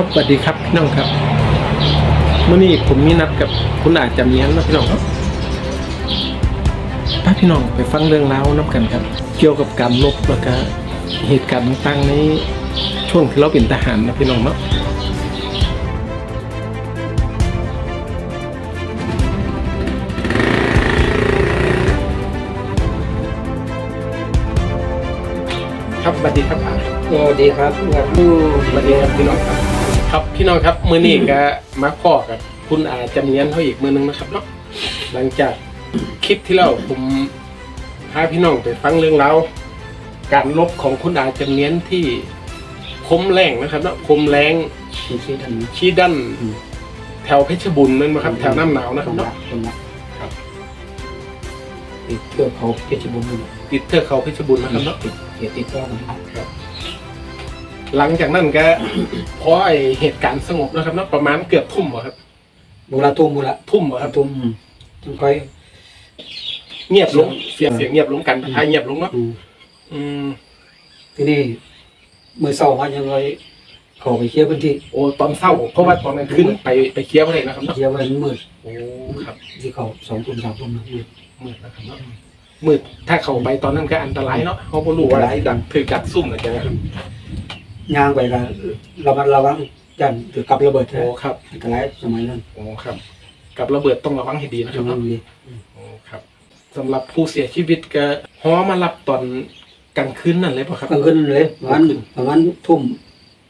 ครับสวัสดีครับพี่น้องครับเมื่อนี้ผมมีนัดกับคุณอาจำเนียนนะพี่น้องครับพาพี่น้องไปฟังเรื่องราวน้ำกันครับ เกี่ยวกับการลบแล้วก็เหตุการณ์ต่างๆในช่วงที่เราเป็นทหารนะพี่น้องเนาะครับสวัสดีครับสวัสดีครับครับสวัสดีครับพี่น้องครับ ครับพี่น้องครับมือนี้ก็มาพ่อกับคุณอาจำเนียนเขาอีกมือนึงนะครับเนาะหลังจากคลิปที่แล้วผมพาพี่น้องไปฟังเรื่องราวการลบของคุณอาจำเนียนที่คมแรงนะครับเนาะคมแรงชื่อชื่อท่านชี้ดันแถวเพชรบุญนั่นนะครับ แถวน้ำหนาวนะครับคนเนาะรักคนรักครับ ติดเทือกเขาเพชรบุรีติดเทือกเขาเพชรบุญนะครับเนาะติดเกียรติต้อนรับ หลังจากนั้นก็พอไอเหตุการณ์สงบนะครับเนาะประมาณเกือบทุ่มอะครับ บุระทุ่มบุระทุ่มอะครับ ทุ่มต้องคอยเงียบลงเสียงเสียงเงียบลงกันทายเงียบลงเนาะอืมอืมที่นี่มือเศร้ามายังไงเขาไปเคลียร์พื้นที่โอ้ตอนเศร้าเพราะว่าตอนนั้นขึ้นไปไปเคลียร์มาเลยนะครับไปเนาะเคลียร์วันมืดโอ้ครับที่เขาสองทุ่มสามทุ่มนะมืด มืดนะครับเนาะมืดถ้าเข้าไปตอนนั้นก็อันตรายเนาะเขาไม่รู้ว่าอะไรดังถือกัดซุ่มนะจ๊ะครับ ย่างไปกันเรามาระวังยันถือกับระเบิดโอ้ครับอันตรายสมัยนั้นโอ้ครับ กับระเบิดต้องระวังให้ดีนะคสรับมัยเนาะนี้โอ้ครับสำหรับผู้เสียชีวิตก็ฮอมารับตอนกลางคืนนั่นเลยป่ะครับกลางคืนเลยประมาณประมาณทุ่ม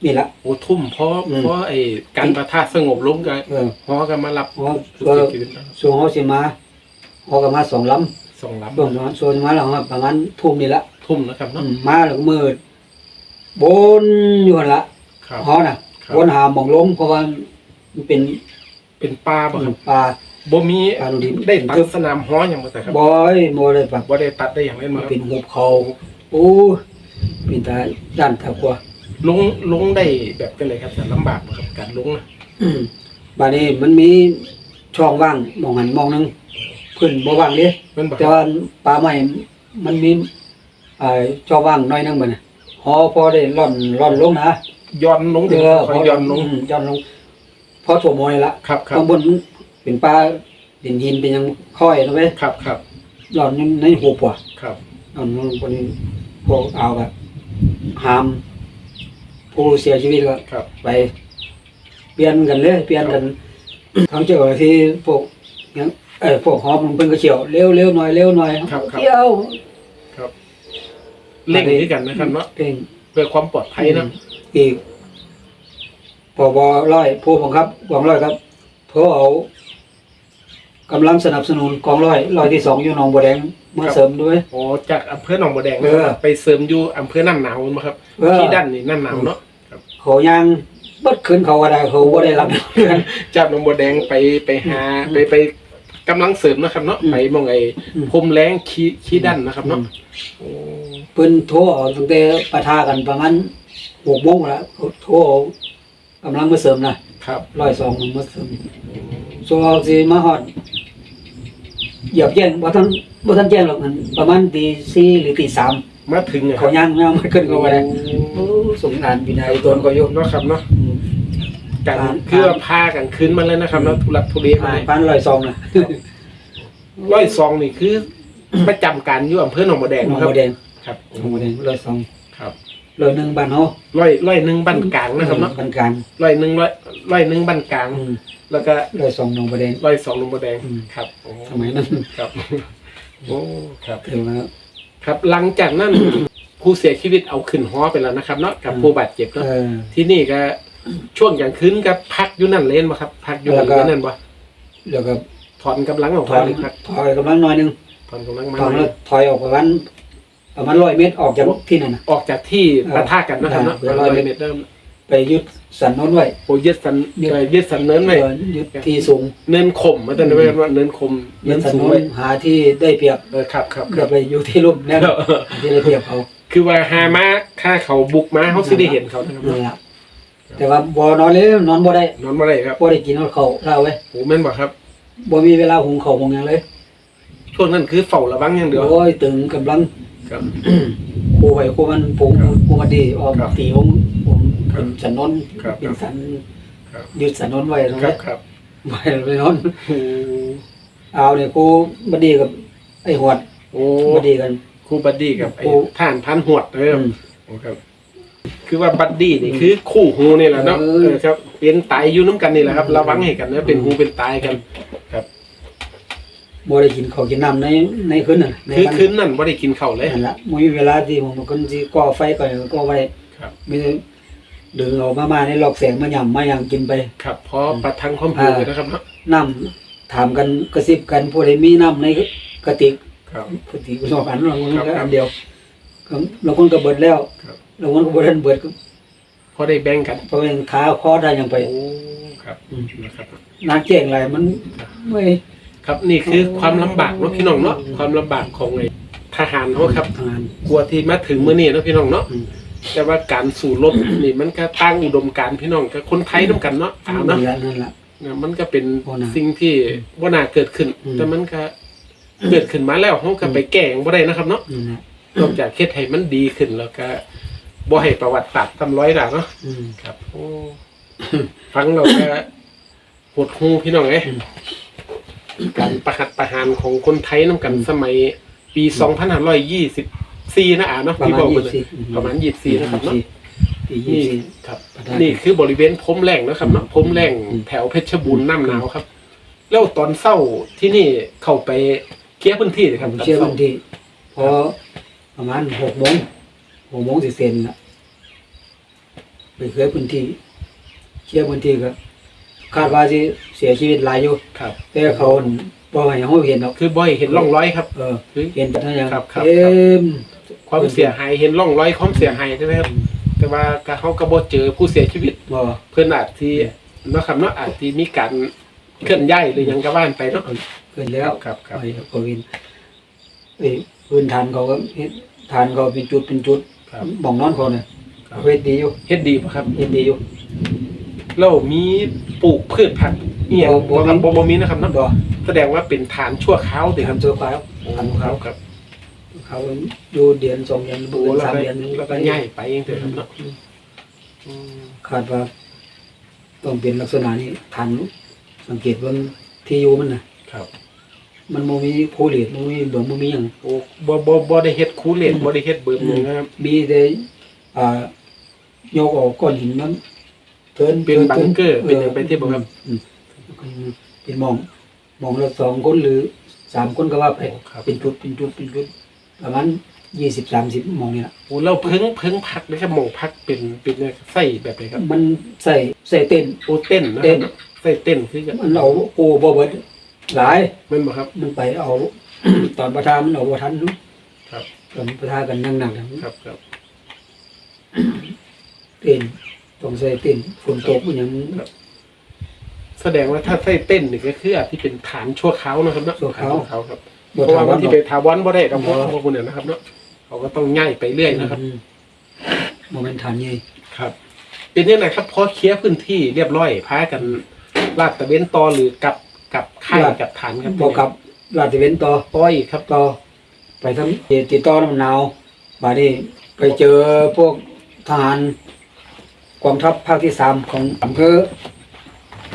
นี่ละโอ้ทุ่มเพราะอืมเพราะไอ้การประทะสงบลงก็เออฮอก็มารับเพราะผู้ก็เสียชีวิตแล้วส่วนเขาสิมาเขาก็มาสองลำสองลช่วงประมาณช่วงมาแล้วครับประมาณทุ่มนี่ละำทุ่มนะครับอืเนาะมมาแล้วก็มืด บนอยู่หั่นละครับฮอน่ะครับ บนหาหมองลงเพราะว่ามันเป็นเป็นปลาป่ะครับปลา บ่มีปลาดูดิได้ตัดสนามฮ้ออย่างบ่แต่ครับบอยโมเลยแบบบ่ได้ตัดได้อย่างเล่นมัมานครับเป็นหุบเขาโอ้เป็นตาด้านตะกว่า ลงลงได้แบบเป็นไรครับแต่ลำบากบ่ครับการลงนะอืมบาดนี้มันมีช่องว่างมองหันมองหนึงเพิ่นบ่ว่างเด้แมันบ่แต่ว่าปลาใหม่มันมีอ่าช่องว่างหน้อยหนึงบัดน่ะ ฮอพอได้ร่อนร่อนลงนะย้อนลงเอเดี๋ยวอค่อยย้อนลง มย้อนลงพอถั่วโมยละครับครับข้างบนเป็นปลาเป็นหินเป็นหยังค่อยนะเว้ยครับครับย้อนในหัวปว่ะครับย้อนลงคนนี้พวกเอาแบบหาม ผู้เสียชีวิตก็ครับ ไป เปลี่ยนกันเลยเปลี่ยนกันทั้งเจ้าหน้าที่พวกหยังเออพวกหอมมันเป็นกระเฉียวเร็วเร็วหน่อยเร็วหน่อยครับครับ เที่ยวครับ เล่งด้วยกันนะครับเนาะเร่งเพื่อความปลอดภัยเนาะอีกพอบอร้อยผู้บังคับกองร้อยครับเพื่อเอากำลังสนับสนุนกองร้อยร้อยที่สองอยู่หนองบัวแดงมาเสริมด้วยโอ้จากอำเภอหนองบัวแดงเออไปเสริมอยู่อำเภอน้ำหนาวมั้งครับเออ ที่ด้านนี่น้ำหนาวเนาะเขายังเบิดขึ้นเขาก็ได้เขาบ่ได้รับ จากหนองบัวแดงไปไปหาไปไป กำลังเสริมนะครับเนาะอืมไปหมองไอ้อืม พรมแรงขี้ขี้ด้านนะครับเนาะโอ้เพิ่นโทรออกตั้งแต่ปะทากันประมาณหกโมงแล้วเขาโทรเอากำลังมาเสริมนะครับร้อยสองมันมาเสริมส่วนสิมาฮอดเหยียบแจ้งบ่ทันบ่ทันแจ้งหรอกมันประมาณตีสี่หรือตีสามมาถึงอะคเขารับย่างย่างมาขึ้นเขาบ่ได้โอ้สงสารบินายตัวก็อยู่เนาะครับเนาะอืม กันอ่าเพื่อพากันคืนมาเลยนะครับเนาะทุลักทุเลมาพันร้อยสองนะร้อยซองนี่คือ ประจำการอยู่อำเภอหนองบัวแดงหนองนะครับบัวแดงครับหนองบัวแดงร้อยสองครับร้อยหนึ่งบ้านเฮาร้อยร้อยหนึ่งบ้านกลางนะครับเนาะบ้านกลางร้อยหนึ่งร้อยร้อยหนึ่งบ้านกลาง อืมแล้วก็ร้อยสองหนองบัวแดง ร้อยสองหนองบัวแดงอืม ครับโอ้สมัยนั้นครับโอ้ครับ ถือว่า ครับหลังจากนั้น ผู้เสียชีวิตเอาขึ้นหอไปแล้วนะครับเนาะกับอืม ผู้บาดเจ็บเอเนาะอที่นี่ก็ ช่วงกลางคืนก็พักอยู่นั่นเล่นมาครับ พักอยู่แล้วก็นั่นบ่แล้วก็ถอนกำลังออกถมาอยหรือพักถอยกำลังหน่อยหนึงถอนกำลังมาถอยแล้วถอยออกประมาณประมาณร้อยเมตรออกจากที่นั่นนะ ออกจากที่เออปะทะกันนะครับเนาะเออ ร้อยเมตรเมตรเริ่มไปยึดสันโน้นไว้โอ้ยึดสันยึดเอ่อยึดสันเนินไว้เออยึดที่สูงเนินคมมาแต่เรียกว่าเนินคมยึเนิดนสันสูงโน้ไว้นหาที่ได้เปรียบเออครับครับคเพื่อรับไปอยู่ที่ลุ่มแน่นหาที่ได้เปรียบเขาคือว่าหามาค่าเขาบุกมาเขาสิได้เห็นเขานะครับนั่นล่ะ แต่ว่าบ่นอนเลยนอนบ่ได้นอนมาได้ครับบ่ได้กินข้าวข้าวไว้โอ้แม่นบอกครับบ่มีเวลาหุงข้าวหุงหยังเลยช่วงนั้นคือเฝ้าระวังอย่างเดียวโอ้ยตึงกำลังครับครูไว้ครูมันผงครับครูมันดีออกครับตีผมผมคเป็นสันนนครับเป็นสันครับยึดสันนนไว้ตรงครันี้บครับไว้ไปนนโอ้เอาเนี่ยกูบดีกับ ไอ้หวดโอ้บดีกันครูบัดดี้กับไอ้ครูท่านพันหวดเอออืมโอ้ครับ คือว่าบัดดี้นี่คือคู่หูนี่แหละเนาะเอเอออครับ เป็นตายอยู่น้ำกันนี่แหละครับอืมระวังให้กันนะเป็นหูเป็นตายกัน ครับบ่ได้กินข้าวกินน้ำในในคืนน่ะในคือวัคืนนั่นบ่ได้กินข้าวเลยนั่นละบ่มีเวลาที่ผมคนสิก่อไฟก่อนก็บ่ได้ครับมีแต่ดึงเอามามาในหลอกแสงมาหย่ำมาหยังกินไป ครับเพราะประทังความหิวเลยนะครับเนาะน้ำถามกันกระซิบกันผู้ใดมีน้ำในกระติกครับกระติกสองอันเราคนครับก็อันเดียว ก็เราคนก็เบิดแล้วครับ เราคนก็บ่ทันเบิดก็พอได้แบ่งกันเพราะเป็นขาคอได้ยังไป โอ้ครับอืม นะครับ นาเก่งอะไรมันไม่ ครับนี่คือความลำบากเนาะพี่น้องเนาะความลำบากของไอ้ทหารเขาครับทำงาน กลัวที่มาถึงมื้อนี้เนาะพี่น้องเนาะอืม แต่ว่าการสู่รบนี่มันก็ตั้งอุดมการณ์พี่น้องกับคนไทยน้ำกันเนาะเอาเนาะนั่นแหละนั่นแหละ นะมันก็เป็นบ่น่าสิ่งที่ว่าน่าเกิดขึ้น อืมแต่มันก็เกิดขึ้นมาแล้วเขาก็ไปแก้งบ่ได้นะครับเนาะนั่นแหละ นอกจากเฮ็ดให้มันดีขึ้นแล้วก็บ่ให้ประวัติศาสตร์ทำร้อยด่าเนาะอืมครับ โอ้ฟังเราก็หดหูพี่น้องเอ้ยอืมการประหัตประหารของคนไทยน้ำกันสมัย ปี2524นะอ่าเนาะประที่มาณบอกยี่ไปสิเลยบประมาณ24นะครับเนาะปียี่นี่สิบครับประมาณนี่คือบริเวณพรมแรงนะครับเนาะพรมแรงอืม แถวเพชรบูรณ์น้ำหนาวครับ แล้วตอนเศร้าที่นี่เข้าไปเคลียร์พื้นที่เลยครับผมตอนเชื่อเช้าวันที่พอ ประมาณหกโมงหกโมงสิเซนละไปเคลียร์พื้นที่เคลียร์พื้นที่ก็คาดว่าสิเสียชีวิตหลายอยู่ครับ แต่เขาบ่ให้เฮาเห็นหรอกคือบ่อยเห็นร่องรอยครับ เออคือเห็นแต่ทั้งอย่างครับครับ เต็มความเสียหายเห็นร่องรอยความเสียหายใช่ไหมครับแต่ว่าก็เขาก็บ่เจอผู้เสียชีวิต บ่เพื่อนอาจที่เนาะครับเนาะอาจที่มีการเคลื่อนย้ายหรือหยังก็ว่านไปเนาะเกินแล้ว ครับครับ ไปก็วินเอ้ย พื้นฐานเขาก็เฮ็ดฐานเขาเป็นจุดเป็นจุดครับ บ่องนอนเขาเนี่ยครับ เฮ็ดดีอยู่เฮ็ดดีป่ะครับเฮ็ดดีอยู่ แล้วมีปลูกพืชผักเอียงบ่บ่บ่ครับมี บ่บ่มีนะครับเนาะบ่แสดงว่าเป็นฐานชั่วคราวติคทำรับตัวขาวโอ้ทำครัเขาบครับเขาอยู่เดือนสองเดือนโอ้เดือนแล้วสามก็เดือนแล้วก็ย้ายไปเองเถอะครับเนาะอืมคาดว่า ต้องเป็นลักษณะนี้ฐานสังเกตเบิ่งที่อยู่มันน่ะครับ มันบ่มีโพลีมันบ่มีเบิ่งบ่มีหยังโอ้บ่บ่บ่ได้เฮ็ดคูเลนบ่ได้เฮ็ดเบิ่มหยังนะครับ มีแต่อ่ายกออกก้อนหินมันเทินเป็นบังเกอร์เป็นหยังไปที่บ่ครับ อืมเป็นหมองหมองละสองคนหรือสามคนก็ว่าไปโอ้ครับ เป็นจุดเป็นจุดเป็นจุดประมาณยี่สิบสามสิบมองนี่แหละโอ้เราเพิ่งเพิ่งพักนะครับหมองพักเป็นเป็นไส้แบบไหนครับมันใส่ใส่เต้นโอ้เต้นนะคเต้รับนไส้เต้นคือกันมันเอาโอ้บ่เบิด หลายแม่นบ่ครับ มันไปเอา ตอนประทามันเอาบ่ทันเนาะครับ ตอนประทากันนั่งหนักๆครับครับเต้นต้องใส่เต้นฝนตกมันหยังแสดงว่าถ้าไส้เต้นนี่ก็คืออาจที่เป็นฐานชั่วคราวนะครับเนาะชั่วคราวฐนชั่วคราวครับบ่เพราะถาว่ามมัว่านที่ไปทาวอนบ่ได้ดอกพวกพวกคุณเนี่ยนะครับเนาะเขาก็ต้องง่ายไปเรื่อยนะครับอืมบ่แม่นฐานใหญ่ครับเป็นยังไงครับพอเคลียร์พื้นที่เรียบร้อยพากันลาดตระเวนต่อหรือกลับ กลับค่ายกลับฐานครับบ่กลับลาดตระเวนต่อต่ออีกครับต่อไปทำติดต่อน้ำหนาวบาดนี้ไปเจอพวกทหารกองทัพภาคที่สามของอำเภอ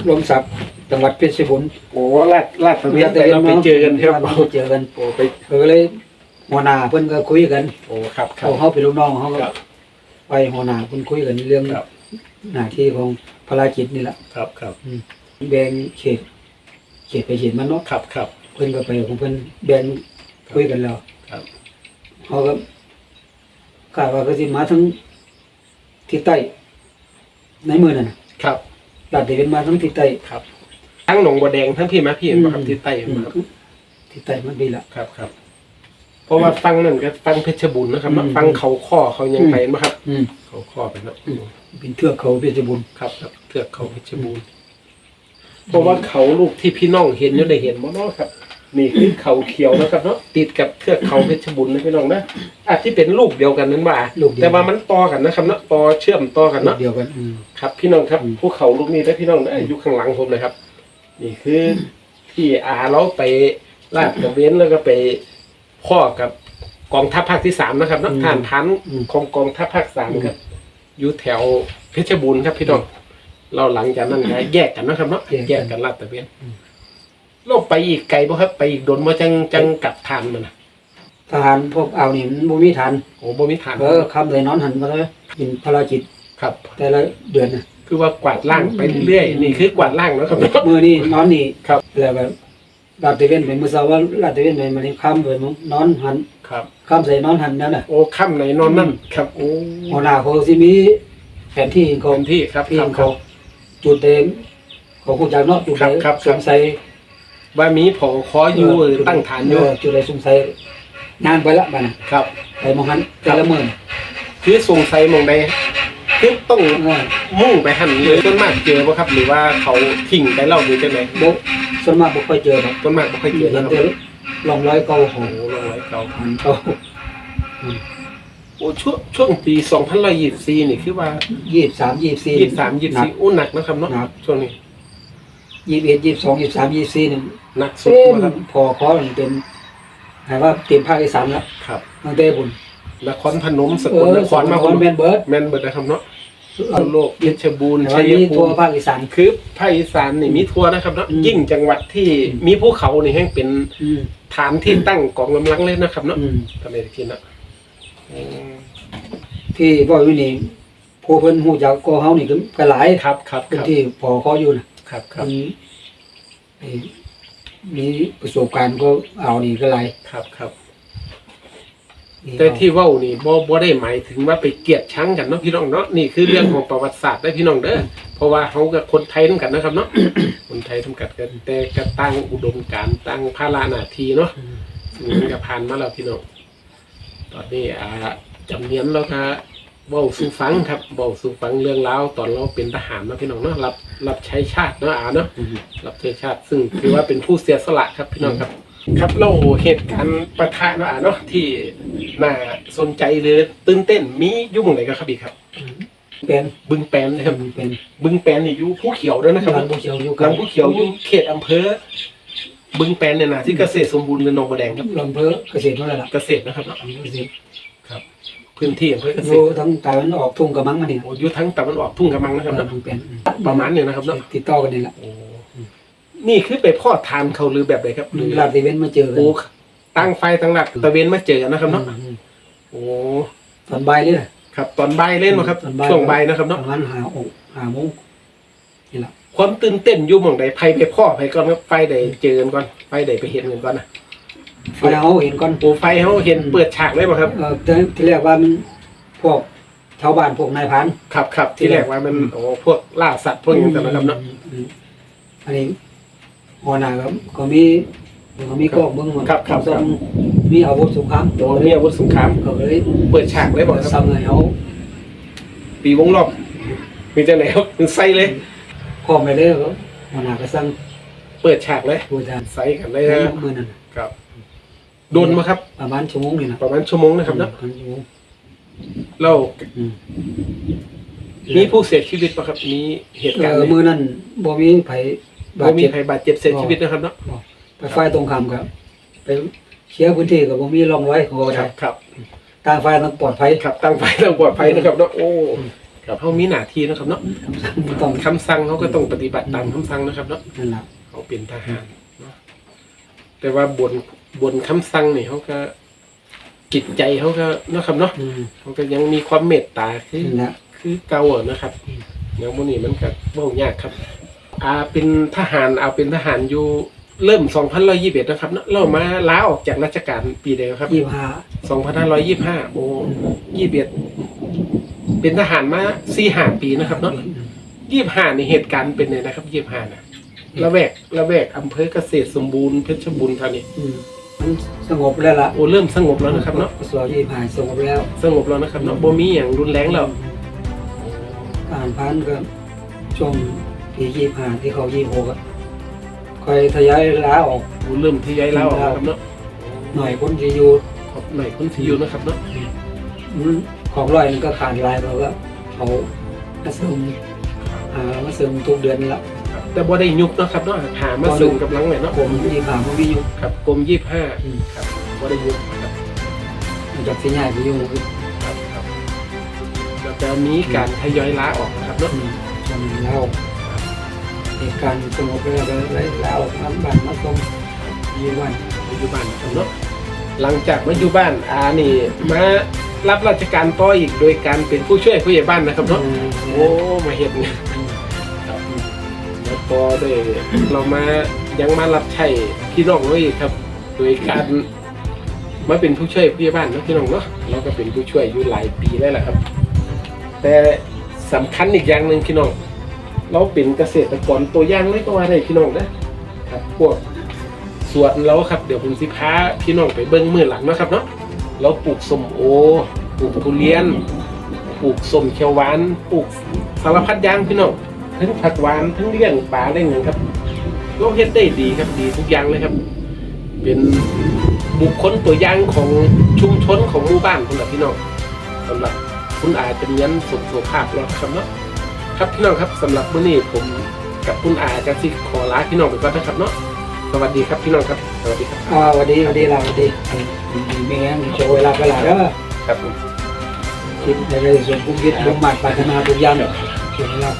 ลมศักดิ์จังหวัดเพชรบุรีโอ้ลาดลาดตระเวนไปเราไปเจอกันครับไปเจอกันโอ้ไปก็เลยหัวหน้าเพิ่นก็คุยกัน โอ้ครับครัเขาบเขาเป็นลูกน้องเขาก็ครับไปหัวหน้าเพิ่นคุยกันเรื่องครับหน้าที่ของภารกิจนี่แหละครับครับอืมแบ่งเขต เขตไปเขตมันเนาะครับครับ เพิ่นก็ไปของเพิ่นแบ่งคุยกันแล้วครับ เขาก็คาดว่าก็สิมาทั้งทิศใต้ในมือนั่นน่ะครับลาดตระเวนมาทั้งทิศใต้ครับ ทั้งหนองบัวแดงทั้งพี่มาพี่เห็นป่ะครับที่ใต้เห็นอืมป่ะครับทิศใต้มันดีละ ครับครับ เพราะว่าฟังนั่นก็ฟังเพชรบุญนะครับอืม ฟังเขาข้อเขายังไปนะครับ อืม เขาข้อไปเนาะอืม เป็นเทือกเขาเพชรบุรีครับครับเทือกเขาเพชรบูรณ์ เพราะว่าเขาลูกที่พี่น้องเห็นอยู่ได้เห็นมั้เนาะครับ นี่คือเขาเขียวนะครับเนาะติดกับเทือกเขาเพชรบุญนะพี่น้องนะอาจที่เป็นลูกเดียวกันนั้นว่าลูกเดียว แต่ว่ามันต่อกันนะครับเนาะต่อเชื่อมต่อกันเนาะเดียวกันอืม ครับ พี่น้องครับภูเขาลูกนี้และพี่น้องนะอยู่ข้างหลังผมเลยครับ นี่คือ ที่อาเราไปลาดกระเวนแล้วก็ไปพ่อกับกองทัพภาคที่สามนะครับเนาะฐานพันของกองทัพภาคสามครับ อยู่แถวเพชรบูรณ์ครับพี่น้อง เราหลังจากนั้นก็แยกกันนะครับเนาะแยกกันลาดตระเวนเราไปอีกไกลบ่ครับ ไปอีกโดนว่าจังจังกลับทานมันนะทหารพวกเอานี่มันบ่มีฐานโอ้บ่มีทานเออคำเลยนอนหันมาเลยกินภารกิจครับ แต่ละเดือนน่ะคือว่ากวาดล่างไปเรื่อยๆนี่คือกวาดล่างเนาะครับเนาะมือนี่นอนนี่ครับแล้วก็ลาดตระเวนไปมื้อเช้าว่าลาดตระเวนไปมื้อนี้ค่ำไปมึงนอนหันครับค่ำใส่นอนหันนั่นน่ะโอ้ค่ำไหนนอนนั่นครับโอ้หัวหน้าเขาสิมีแผนที่ของเต็มที่ครับที่ครับเขา จุดเต็มเขาคงจะเนาะจุดครัใดบครับ สงสัยว่ามีผอคออยู่หรือตั้งฐานอยู่เจุดใดสงสัยงานไปละบัดน่ะครับ ไปมองหันแต่ละมื้อคือสงสัยหมองใดคือต้องเออมุ่งไปหันเลยต้นมากเจอป่ะครับ หรือว่าเขาทิ้งไปเล่าหรือจังไงบ่ส่วนมากบ่ค่อยเจอหรอกต้นมากไม่ค่อยเจเห็อนแล้วคแต่รับลองร้อยเก่าขโอ้องโหลงไว้เก่าหันเก่าโอ้ช่วงช่วงปีสองพันร้อยยี่สิบสี่นี่คือว่ายี่สิบสามยี่สิบสี่ยี่สิบสามยี่สิบสี่อู้หนักนะครับเนาะหนักช่วงนี้ยี่สิบเอ็ดยี่สิบสองยี่สิบสามยี่สิบสี่นี่หนักสุดเต็มนะครับพอขอมันเป็นหมายว่าเต็มภาคอีสานแล้วครับตั้งแต่บุญนครพนมสเอกลอนครมาครแมนเบิร์ดแม่นเบิดนะครับเนาะเอาโลกเพชรบูรณ์แต่ชัว่ายมีภูตัวมิภาคอีสานคือภาคอีสานนี่มีทัวร์นะครับเนาะอืมยิ่งจังหวัดที่อืมมีภูเขานี่แห่งเป็นอืมฐานที่ตั้งกองกำลังเลยนะครับเนาะอืมทำไมที่นะอืม ที่พ่ออยู่นี่ผู้เพิ่นหูจักก็เฮานี่ก็ก็หลายครับครับคเป็นรับที่พอขออยู่นะครับครับมีไอ้มีประสบการณ์ก็เอานี่ก็หลายครับครับ นี่แต่ที่เว้านี่บ่บ่ได้หมายถึงว่าไปเกลียดชังกันเนาะพี่น้องเนาะนี่คือเรื่องของประวัติศาสตร์ได้อพี่น้องเด้อเพราะว่าเฮากับคนไทยนํกันนะครับเนาะ คนไทยนํกันกันแต่ก็ตั้งอุดมการณ์ตั้งภาระหน้าที่เนาะอืมซึ่งมันก็ผ่านมาแล้วพี่น้องตอนนี้อ่า จำเนียนแล้วก็เว้าสู่ฟังครับเว้าสู่ฟังเรื่องราวตอนเราเป็นทหารเนาะพี่น้องเนาะรับรับใช้ชาติเนาะอ่าเนาะอืมรับใช้ชาติ ซึ่งถือว่าเป็นผู้เสียสละครับพี่น้องครับ ครับเราเหตุการณ์ประทะเนาะอ่าเนาะที่น่าสนใจหรือตื่นเต้นมีอยุ่หมองไหนก็ครับอีกครับเป็นบึงแปนนะครับเป็นบึงแปนนี่อยู่ผู้เขียวด้วยนะครับลำผู้เขียวอยู่ลำผู้เขียวอยู่เขตอำเภอบึงแปนเนี่ยนะที่เกษตรสมบูรณ์เงินนองบัวแดงครับลำเภอเกษตรนั่นแหละล่ะเกษตรนะครับเนาะเกษตร พื้นที่อำเภอเกอษยู่ตรทั้งตะวันออกทุ่งกระมังมานี่โอ้อยู่ทั้งตะวันออกทุ่งกำมังนะครับเนาะลำเป็นประมาณเนี่ยนะครับเนาะติดต่อกันนี่แหละโอ้นี่คือไปพ่อทานเขาหรือแบบไหนครับหรือลาดตระเวนมาเจอกันโอ้ตั้งไฟตั้งหลักตะเวนมาเจอกันนะครับเนาะอืมโอ้ตอนบ่ายนี่แหละครับตอนบ่ายเล่นมาครับตอนบ่าย ช่วงบ่ายนะครับปเนาะระมาณหาอกหาโมงนี่แหละความตื่นเต้นอยู่หม่องใดไฟไปพ่อไฟก่อนครับไฟใดเจอกันก่อนไฟใดไปเห็นกันก่อนนะ ไฟเขาเห็นก่อนโอ้ไฟเขาเห็นเปิดฉากเลยป่ะครับ เออที่ที่แรกว่ามันพวกชาวบ้านพวกนายพราน ครับครับที่แรกว่ามันโอ้พวกล่าสัตว์พวกอย่างนั้นนะครับเนาะ อืมอันนี้หัวหน้าก็ก็มีก็มีกล้องเบิ่งมาครับครับครับ มีอาวุธสงครามโอ้มีอาวุธสงคราม ก็เลยเปิดฉากเลยบอกครับสั่งให้เขาปีวงรอบมีจังไหนครับมันใส่เลยพร้อมไปเลยก็หัวหน้าก็สั่งเปิดฉากเลย ผู้จารใส่กันเลยในนะมือนั้นครับ โดนมาครับ ประมาณชั่วโมงนี่นะประมาณชั่วโมงนะครับเนาะประมาณชั่วโมงเราอืมมีผู้เสียชีวิตป่ะครับมีเหตุเอการณ์อเลยมือนั้นบ่มีไผบาบ่ดมีเจ็บ ใครบาดเจ็บเสียชีวิตนะครับเนาะไปฝ่ายตรงข้ามครับไปเคลียร์พื้นที่ก็บ่มีร่องรอยของบ่คได้รับครับ ต่างฝ่ายต่างปลอดภัยครับตั้งไฟตั้งปลอดภัยนะครับเนาะโอ้ครับเขามีหน้าที่นะครับเนาะต้องคำสั่งเขาก็ต้องปฏิบัติตามคำสั่งนะครับเนาะนั่นล่ะเขาเป็นทหารเนาะ แต่ว่าบนบนคำสั่งนี่เขาก็จิตใจเขาก็เนาะครับเนาะอืมเขาก็ยังมีความเมตตาคือ นั่นล่ะคือเก่าอะนะครับอย่างพวกนี้มันก็เบ้ายากครับ อาเป็นทหารเอาเป็นทหารอยู่เริ่ม 2,121นะครับเนาะเรามาลาออกจากราชการปีใดครับ25 2,525 โอ้ยี่เบียดเป็นทหารมาสี่ห้าปีนะครับเนาะยี่ห้าในเหตุการณ์เป็นไงนะครับยี่ห้านะ ละแวกละแวกอำเภอเกษตรสมบูรณ์เพชรบูรณ์เท่านี้อืมมันสงบแล้วล่ะโอ้เริ่มสงบแล้วนะครับเนาะสวยี่หายสงบแล้ว สงบแล้วนะครับเนาะบ่มีอย่างรุนแรงแล้วอ่านพันก็ช่วงปียี่ห้าที่เขายี่หกอะคอยทยอยลาออกโอ้เริ่มทยอยแล้วนะครับเนาะหน่อยคนที่อยู่ขอบหน่อยคนที่อยู่นะครับเนาะอืมของร้อยมันก็ขาดลายเราก็เขามาซึมอ่ามาซึมทุกเดือนนี่ละครับ แต่บ่ได้ยุบเนาะครับเนาะหามาส่งกำลังหน่อยเนาะผมยี่ห้ามันมีอยู่ครับกรมยี่ห้าอืมครับบ่ได้ยุบครับมันจากสิใหญ่ไปอยู่ครับครับแล้วก็มีการทยอยลาออกนะครับเนาะอืมทำแล้วเหตุการณ์สงบแล้วก็เลยแล้วทำบ้านมาส่งยี่วันมาอยู่บ้านนะครับเนาะหลังจากมาอยู่บ้านอานี่มารับราชการต่ออีกโดยการเป็นผู้ช่วยผู้ใหญ่บ้านนะครับเนาะโอ้มาเห็นเนี่ยครับแล้ว ก็ได้เรามายังมารับใช้พี่น้องเราอีกครับ โดยการมาเป็นผู้ช่วยผู้ใหญ่บ้านนะพี่น้องเนาะเราก็เป็นผู้ช่วยอยู่หลายปีแล้วแหละครับ แต่สำคัญอีกอย่างหนึ่งพี่น้องเราเป็นเกษตรกรตัวอย่างเลยก็ว่าได้พี่น้องนะครับพวกสวนเราครับเดี๋ยวผมสิพาพี่น้องไปเบิ้งมือหลังนะครับเนาะเราปลูกส้มโอปลูกทุเรียนปลูกส้มเขียวหวานปลูกสารพัดอย่างพี่น้อง ทั้งผักหวานทั้งเลี้ยงปลาเลี้ยงหยังครับเราเฮ็ดได้ดีครับดีทุกอย่างเลยครับ เป็นบุคคลตัวอย่างของชุมชนของหมู่บ้านคนละพี่น้องสำหรับคุณอาจจะเนียนสุขสุขภาพเราครับเนาะครับพี่น้องครับสำหรับมื้อนี้ผมกับคุณอาจะสิขอลาพี่น้องไปก่อนนะครับเนาะสวัสดีครับพี่น้องครับสวัสดีครับอ่าสวัสดีสวัสดีเราสวัสดีดีดีมีแง่โชว์เวลาเวลาเด้อครับผมคิดในเรื่องส่วนภูมิคิดมุ่งมั่นปรารถนาทุกอย่าง ช่วยเรา